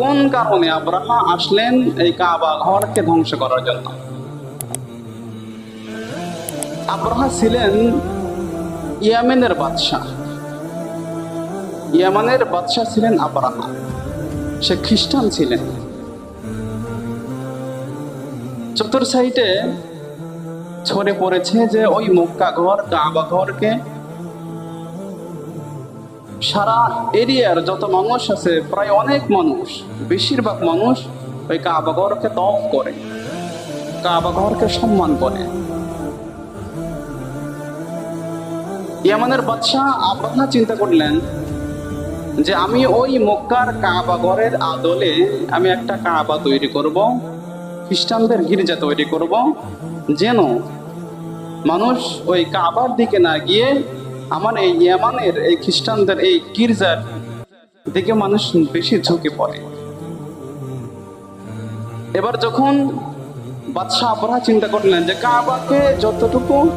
কোন কারণে আব্রাহা আসলেন এই কাবা ঘরকে ধ্বংস করার জন্য? আব্রাহা ছিলেন ইয়ামেনের বাদশাহ। ইয়ামানের বাদশাহ ছিলেন আব্রাহা সে খ্রিস্টান ছিলেন। চতুর সাইডে ছড়ে পড়েছে যে ওই মক্কা ঘর, কাবা ঘরকে সারা এরিয়ার যত মানুষ আছে, প্রায় অনেক মানুষ, বেশিরভাগ মানুষ ওই কাবা ঘরকে তফ করে, কাবা ঘরকে সম্মান করে। ইয়ামানের বাদশাহ আব্বাহা চিন্তা করলেন যে আমি ওই মক্কার কাবা ঘরের আদলে আমি একটা কাবা তৈরি করব, খ্রিস্টানদের গির্জা তৈরি করব, যেন মানুষ ওই কাবার দিকে না গিয়ে আমার এই ইয়ামানের, এই খ্রিস্টানদের এই গির্জার দিকে মানুষ বেশি ঝুঁকে পড়ে। এবার যখন বাদশাহ আবরাহা চিন্তা করলেন যে কাবাকে যতটুকু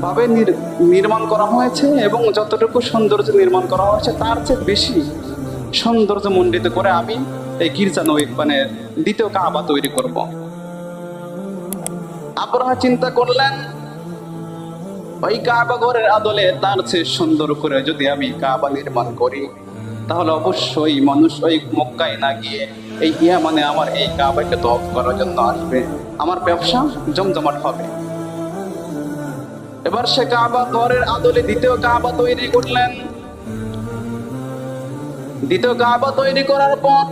ভাবে নির- নির্মাণ করা হয়েছে এবং যতটুকু সৌন্দর্য নির্মাণ করা হয়েছে, তার চেয়ে বেশি সৌন্দর্য মণ্ডিত করে আমি এই গির্জা নই মানে দ্বিতীয় কাবা তৈরি করব। আবরাহা চিন্তা করলেন ওই কাবা ঘরের আদলে তার চেয়ে সুন্দর করে যদি আমি কাবা নির্মাণ করি, তাহলে অবশ্যই মানুষ ওই মক্কায় না গিয়ে এই ইয়া মানে আমার এই কাবাকে তফ করার জন্য আসবে। আমার ব্যবসা জমজমাট হবে। এবার সে কাবা ঘরের আদলে দ্বিতীয় কাবা তৈরি করলেন। দ্বিতীয় কাবা তৈরি করার পর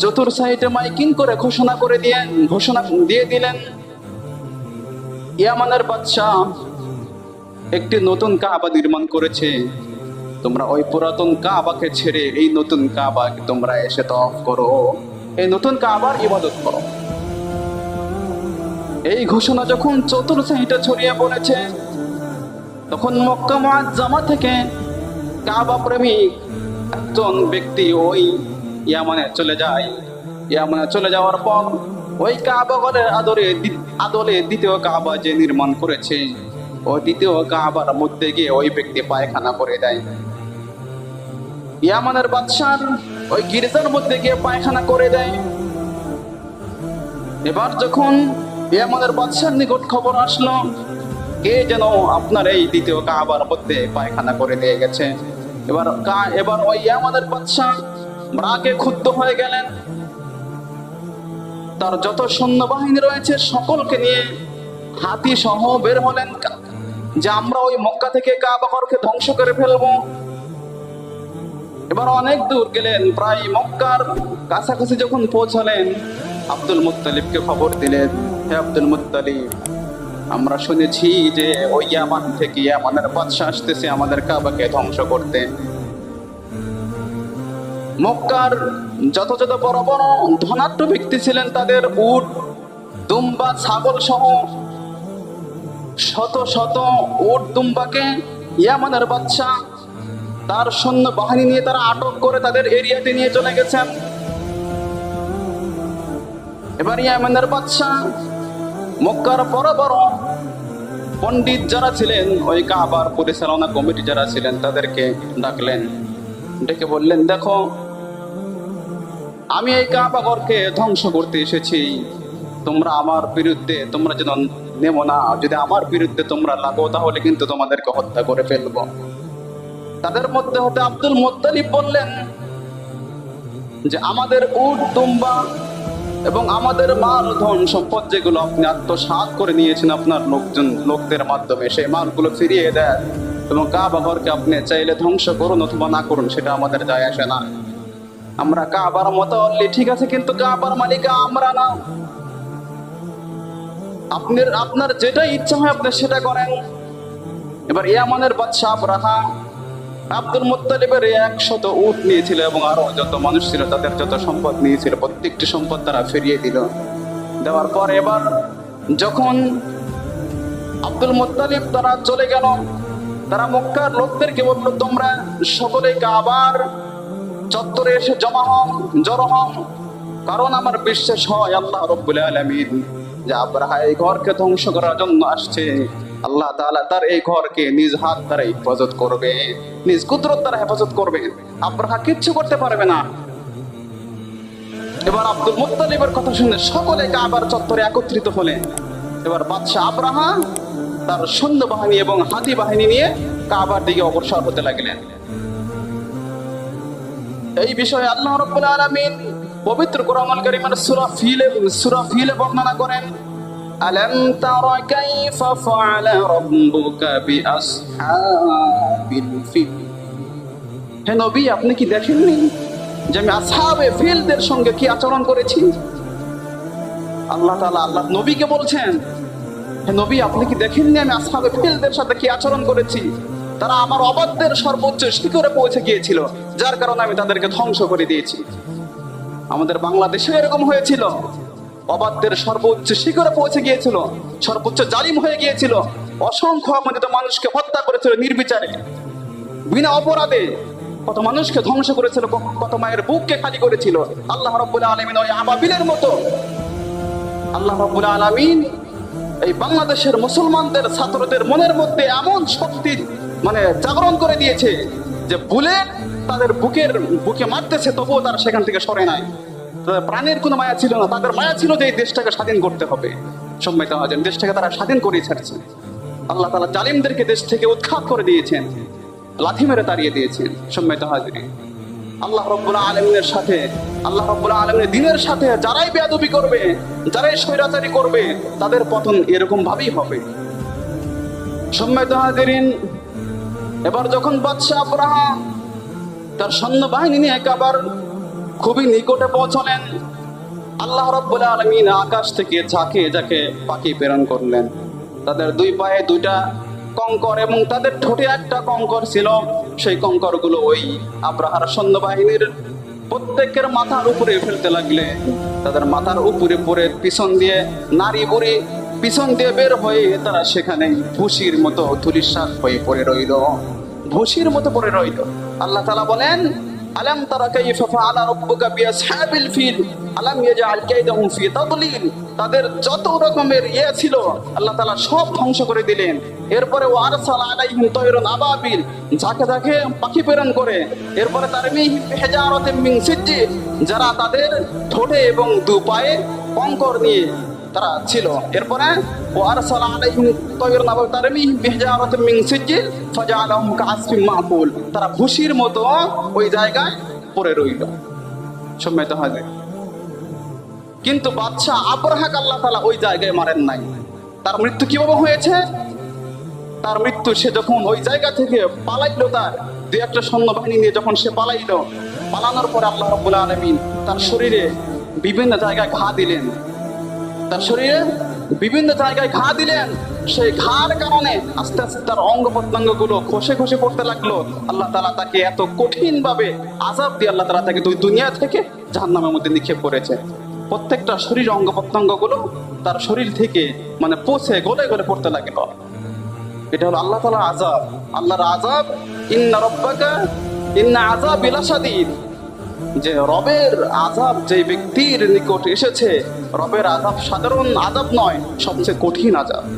চতুর সাইডে মাইকিং করে ঘোষণা করে দিয়ে, ঘোষণা দিয়ে দিলেন ইয়ামানের বাদশাহ একটি নতুন কাবা নির্মাণ করেছে। তোমরা ওই পুরাতন কাবাকে ছেড়ে এই নতুন কাবাকে তোমরা এসে তফ করো। এই নতুন কাবার ইবাদত করো। এই ঘোষণা যখন চতুর সাইডে ছড়িয়ে পড়েছে, তখন মক্কা জামা থেকে কাবা প্রেমিক একজন ব্যক্তি ওই ইয়ামানে চলে যায়। ইয়ামানে চলে যাওয়ার পর ওই কাবা ঘরের আদরে আদলে দ্বিতীয় কাবা যে নির্মাণ করেছে ওই দ্বিতীয় কাবার মধ্যে গিয়ে ওই ব্যক্তি পায়খানা করে দেয়। ইয়ামানের বাদশার ওই গির্জার মধ্যে গিয়ে পায়খানা করে দেয়। এবার যখন ইয়ামানের বাদশার নিকট খবর আসলো, কে যেন আপনার এই দ্বিতীয় কাবার মধ্যে পায়খানা করে দিয়ে গেছে। এবার এবার ওই ইয়ামানের বাদশাহ রাগে ক্ষুব্ধ হয়ে গেলেন। তার যত সৈন্যবাহিনী রয়েছে, সকলকে নিয়ে হাতি সহ বের হলেন যে আমরা ওই মক্কা থেকে কাবা ঘরকে ধ্বংস করে ফেলব। এবার অনেক দূর গেলেন, প্রায় মক্কার কাছাকাছি যখন পৌঁছালেন, আব্দুল মুত্তালিবকে খবর দিলেন, হে আব্দুল মুত্তালিব, আমরা শুনেছি যে ওই ইয়ামান থেকে ইয়ামানের বাদশাহ আসতেছে আমাদের কাবাকে ধ্বংস করতে। মক্কার যত যত বড় বড় ধনাঢ্য ব্যক্তি ছিলেন তাদের উট, দুম্বা, ছাগল সহ শত শত উট দুম্বাকে ইয়ামানের বাদশাহ তার সৈন্য বাহিনী নিয়ে তারা আটক করে তাদের এরিয়াতে নিয়ে চলে গেছেন। এবার ইয়ামানের বাদশাহ মক্কার বড় বড় পণ্ডিত যারা ছিলেন, ওই কাবার পরিচালনা কমিটি যারা ছিলেন, তাদেরকে ডাকলেন, ডেকে বললেন, দেখো আমি এই কাবা ঘরকে ধ্বংস করতে এসেছি। তোমরা আমার বিরুদ্ধে, তোমরা যেন নেমো না। যদি আমার বিরুদ্ধে তোমরা লাগো, তাহলে কিন্তু তোমাদেরকে হত্যা করে ফেলব। তাদের মধ্যে হতে আব্দুল মোত্তালিব বললেন যে, আমাদের উট, দুম্বা এবং আমাদের মাল, ধন সম্পদ যেগুলো আপনি আত্মসাৎ করে নিয়েছেন আপনার লোকজন, লোকদের মাধ্যমে, সেই মালগুলো ফিরিয়ে দেন এবং কাবা ঘরকে আপনি চাইলে ধ্বংস করুন অথবা না করুন, সেটা আমাদের যায় আসে না। আমরা কাবার মতো অনলি ঠিক আছে, কিন্তু কাবার মালিকা আমরা না। আপনার আপনার যেটা ইচ্ছা হয় আপনি সেটা করেন। এবার ইয়ামানের বাদশাহ আবরাহা আব্দুল মুত্তালিবের একশত উট নিয়েছিল এবং আরও যত মানুষ ছিল তাদের যত সম্পদ নিয়েছিল, প্রত্যেকটি সম্পদ তারা ফিরিয়ে দিল। দেওয়ার পর এবার যখন আব্দুল মুত্তালিব তারা চলে গেল, তারা মক্কার লোকদেরকে বলল, তোমরা সকলে আবার চত্বরে এসে জমা হন জড়ো হন কারণ আমার বিশ্বাস হয় আল্লাহ রব্বুল আলামিন যে আব্রাহা এই ঘরকে ধ্বংস করার জন্য আসছে। আল্লাহ তাআলা তার এই ঘরকে নিজ হাত দ্বারা হেফাজত করবে, নিজ কুদরত দ্বারা হেফাজত করবে। আব্রাহা কিচ্ছু করতে পারবে না। এবার আব্দুল মুত্তালিবের কথা শুনে সকলে কাবার চত্বরে একত্রিত হলেন। এবার বাদশাহ আব্রাহা তার সৈন্য বাহিনী এবং হাতি বাহিনী নিয়ে কাবার দিকে অগ্রসর হতে লাগলেন। এই বিষয়ে আল্লাহ রাব্বুল আলামিন পবিত্র কোরআনুল কারীমের সূরা ফিলে সূরা ফিলে বর্ণনা করেন, আলাম তারা কাইফা ফাআলা রাব্বুকা বিআসহাবিল ফিল? হে নবী, আপনি কি দেখেননি যে আমি আসহাবে ফিলদের সঙ্গে কি আচরণ করেছি? আল্লাহ তাআলা আল্লাহ নবীকে বলছেন, হে নবী, আপনি কি দেখেননি আমি আসহাবে ফিলদের সাথে কি আচরণ করেছি? তারা আমার অবাধ্যের সর্বোচ্চ শিখরে পৌঁছে গিয়েছিল, যার কারণে আমি তাদেরকে ধ্বংস করে দিয়েছি। আমাদের বাংলাদেশে এরকম হয়েছিল। অবাধ্যের সর্বোচ্চ শিখরে পৌঁছে গিয়েছিল, সর্বোচ্চ জালিম হয়ে গিয়েছিল, অসংখ্য আমাদের মানুষকে হত্যা করেছিল নির্বিচারে। বিনা অপরাধে কত মানুষকে ধ্বংস করেছিল কত মায়ের বুককে খালি করেছিল। আল্লাহ রব্বুল আলমিন ওই আবাবিলের মতো। আল্লাহ রব্বুল আলমিন এই বাংলাদেশের মুসলমানদের, ছাত্রদের মনের মধ্যে এমন শক্তি মানে জাগরণ করে দিয়েছে যে বুলেট তাদের বুকের বুকে মারতেছে, তবুও তারা সেখান থেকে সরে নাই। প্রাণের কোনো মায়া ছিল না। তাদের মায়া ছিল যে এই দেশটাকে স্বাধীন করতে হবে। সম্মিত মহাজন দেশটাকে তারা স্বাধীন করে ছাড়ছে। আল্লাহ তালা জালিমদেরকে দেশ থেকে উৎখাত করে দিয়েছেন, লাথি মেরে তাড়িয়ে দিয়েছেন সম্মিত হাজিরি আল্লাহ রব্বুল আলমিনের সাথে, আল্লাহ রব্বুল আলমিনের দিনের সাথে যারাই বেয়াদবি করবে, যারাই স্বৈরাচারী করবে, তাদের পতন এরকম ভাবেই হবে। সম্মিত হাজিরিন এবার যখন বাদশাহ আব্রাহাম তার সৈন্যবাহিনী নিয়ে একেবার খুবই নিকটে পৌঁছলেন, আল্লাহ রব্বুল আলমিন আকাশ থেকে ঝাঁকে ঝাঁকে পাখি প্রেরণ করলেন। তাদের দুই পায়ে দুইটা কঙ্কর এবং তাদের ঠোঁটে একটা কঙ্কর ছিল। সেই কঙ্করগুলো ওই আব্রাহার সৈন্যবাহিনীর প্রত্যেকের মাথার উপরে ফেলতে লাগলে, তাদের মাথার উপরে পরে পিছন দিয়ে নারী বুড়ি পিছন দিয়ে বের হয়ে তারা সেখানে ভুসির মতো ধুলিশ্বাস হয়ে পড়ে রইল। ভুসির মতো পড়ে রইল। আল্লাহ তালা বলেন, আলাম তারা কাইফা ফাআলা রাব্বুকা বিআসহাবিল ফিল? আলাম ইয়াজআল কাইদাহুম ফি তাদলিল? তাদের যত রকমের ইয়ে ছিল, আল্লাহ তাআলা সব ধ্বংস করে দিলেন। এরপরে ওয়ারসাল আলাইহিম তায়রুন আবাবিল? ঝাঁকে ঝাঁকে পাখি প্রেরণ করে। এরপরে তারমিহিম বিহিজারাতিন মিন সিজ্জিল যারা তাদের ঠোঁটে এবং দু পায়ে কঙ্কর নিয়ে তারা ছিল। এরপরে, ওয়ারসাল আলাইহিম তায়রুন আবাবিল তারমিহিম বিহিজারাতিন মিন মাকুল। তারা ভুসির মতো ওই জায়গায় পড়ে রইল। সম্মিত হাজির। কিন্তু বাদশাহ আব্রাহাক আল্লাহ তালা ওই জায়গায় মারেন নাই। তার মৃত্যু কীভাবে হয়েছে? তার মৃত্যু সে যখন ওই জায়গা থেকে পালাইলো তার দু একটা সৈন্যবাহিনী নিয়ে যখন সে পালাইলো, পালানোর পরে আল্লাহ রব্বুল আলমিন তার শরীরে বিভিন্ন জায়গায় ঘা দিলেন। তার শরীরে বিভিন্ন জায়গায় ঘা দিলেন। সেই ঘার কারণে আস্তে আস্তে তার অঙ্গ প্রত্যঙ্গগুলো খসে খসে পড়তে লাগল। আল্লাহ তালা তাকে এত কঠিন ভাবে আজাব দিয়ে আল্লাহ তালা তাকে দুই দুনিয়া থেকে জাহান্নামের মধ্যে নিক্ষেপ করেছে। প্রত্যেকটা শরীর অঙ্গ প্রত্যঙ্গগুলো তার শরীর থেকে মানে পচে গলে গলে পড়তে লাগল। এটা হলো আল্লাহ তালা আজাব আল্লাহর আজাব ইন্না রব্বাকা, ইন্না আজাব ইলাসাদিদ যে রবের আজাব যে ব্যক্তির নিকট এসেছে, রবের আজাব সাধারণ আজাব নয়, সবচেয়ে কঠিন আজাব